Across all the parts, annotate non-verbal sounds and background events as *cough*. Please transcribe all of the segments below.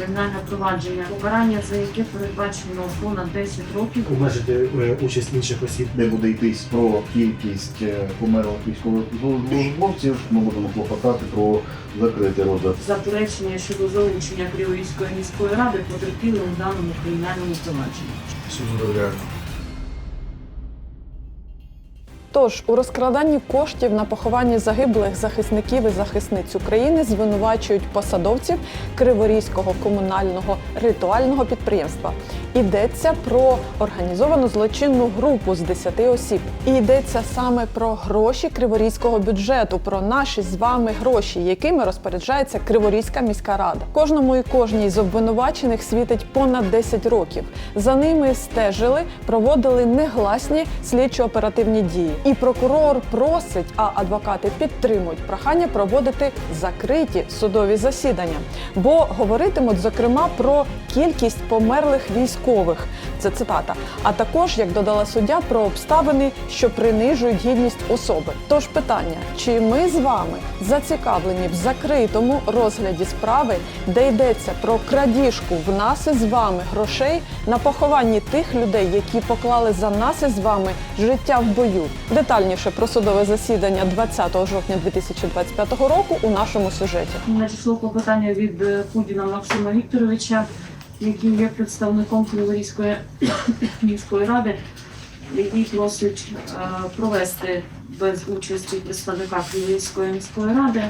кримінальне провадження, покарання за яке передбачено понад 10 років. обмежити е, участь інших осіб. де буде йтись про кількість е, померлих військових службовців, ми будемо клопотати про закритий розгляд. Заперечення щодо залучення Криворізької міської ради потерпілим в даному кримінальному провадженні. Тож у розкраданні коштів на поховання загиблих захисників і захисниць України звинувачують посадовців Криворізького комунального ритуального підприємства. Йдеться про організовану злочинну групу з 10 осіб. І йдеться саме про гроші криворізького бюджету, про наші з вами гроші, якими розпоряджається Криворізька міська рада. Кожному і кожній з обвинувачених світить понад 10 років. За ними стежили, проводили негласні слідчо-оперативні дії. І прокурор просить, а адвокати підтримують прохання проводити закриті судові засідання, бо говоритимуть зокрема про кількість померлих військових. Це цитата. А також, як додала суддя, про обставини, що принижують гідність особи. Тож питання: чи ми з вами зацікавлені в закритому розгляді справи, де йдеться про крадіжку в нас із вами грошей на похованні тих людей, які поклали за нас із вами життя в бою? Детальніше про судове засідання 20 жовтня 2025 року у нашому сюжеті. Надійшло клопотання від е, Пудіна Максима Вікторовича, який є представником Криворізької *coughs* міської ради, який просить е, провести без участі представника Криворізької міської ради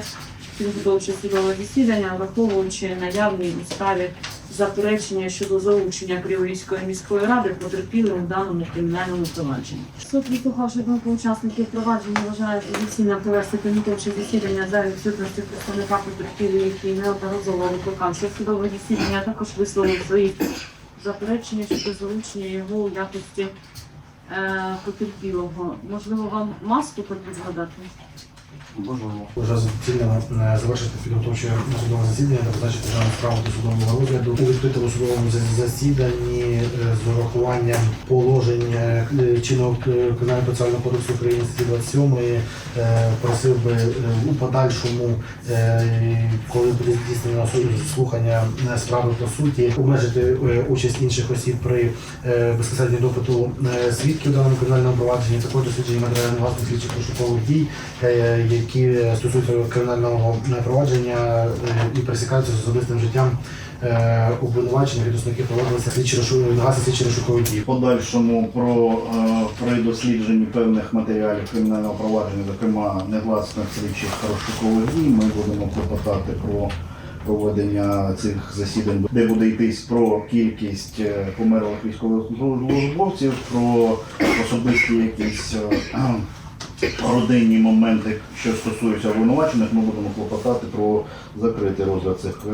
підготовче судове засідання, враховуючи наявні у справі заперечення щодо залучення Криворізької міської ради потерпілим в даному кримінальному провадженні. Суд, відслухавши думку учасників провадження, вважає за провести підготовче засідання за відсутності представника потерпілих, який неодноразово викликався в судове засідання, також висловив свої заперечення щодо залучення його у якості е, потерпілого. Можливо, вам маску потрібно дати? Вже доцільно е, завершити підготовче судове засідання та позначити дану справу до судового розгляду у відкритому судовому засіданні е, з урахуванням положень е, чинного кримінального процесуального кодексу України статті 27 е, просив би у подальшому, коли буде здійснено слухання справи по суті, обмежити участь інших осіб при безпосередньо допиту свідків в даному кримінальному провадженні, також дослідження матеріальних власних слідчих пошукових дій, які стосуються кримінального провадження е, і пересікаються з особистим життям е, обвинувачених відносно яких проводилися слідчі негласні слідчі розшукові дії. Подальшому про е, при дослідженні певних матеріалів кримінального провадження, зокрема негласних слідчих розшукових дій, ми будемо клопотати про проведення цих засідань, де буде йтись про кількість е, померлих військових службовців, про особисті якісь е, родинні моменти, що стосуються обвинувачених, ми будемо клопотати про закритий розгляд цих е,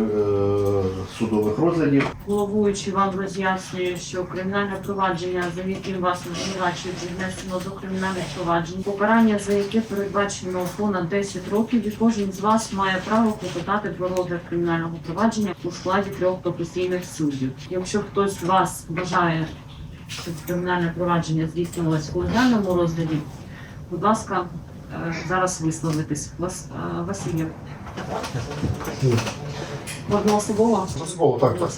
судових розглядів. Головуючий вам роз'яснює, що кримінальне провадження, за яким вас звинувачують, віднесено до кримінальних проваджень, покарання за яке передбачено понад 10 років, і кожен з вас має право клопотати про розгляд кримінального провадження у складі трьох професійних суддів. Якщо хтось з вас бажає, щоб кримінальне провадження здійснювалося у легальному розгляді, будь ласка, е, зараз висловитись. Вас е, Васильєв. Одноособово? Особово, так, так.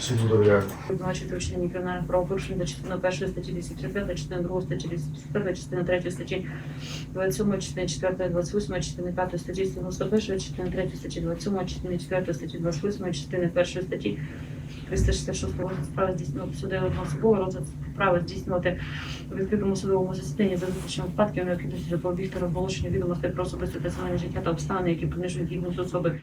Суд задовольняє. Обвинувачувати вчинення кримінальних правопорушень до частини 1 статті 235, частини 2 статті 204, частини 3 статті 27, частини 4, 28, частини 5 статті 91, частини 3 статті 27, частини 4 статті 28, частини 1 статті 366 справа здійснювати судового одноособово, розгляд справи здійснювати у відкритому судовому засіданні за виключенням випадків необхідності запобігти розголошенню відомостей про особисте сімейне життя та обставини, які принижують гідність особи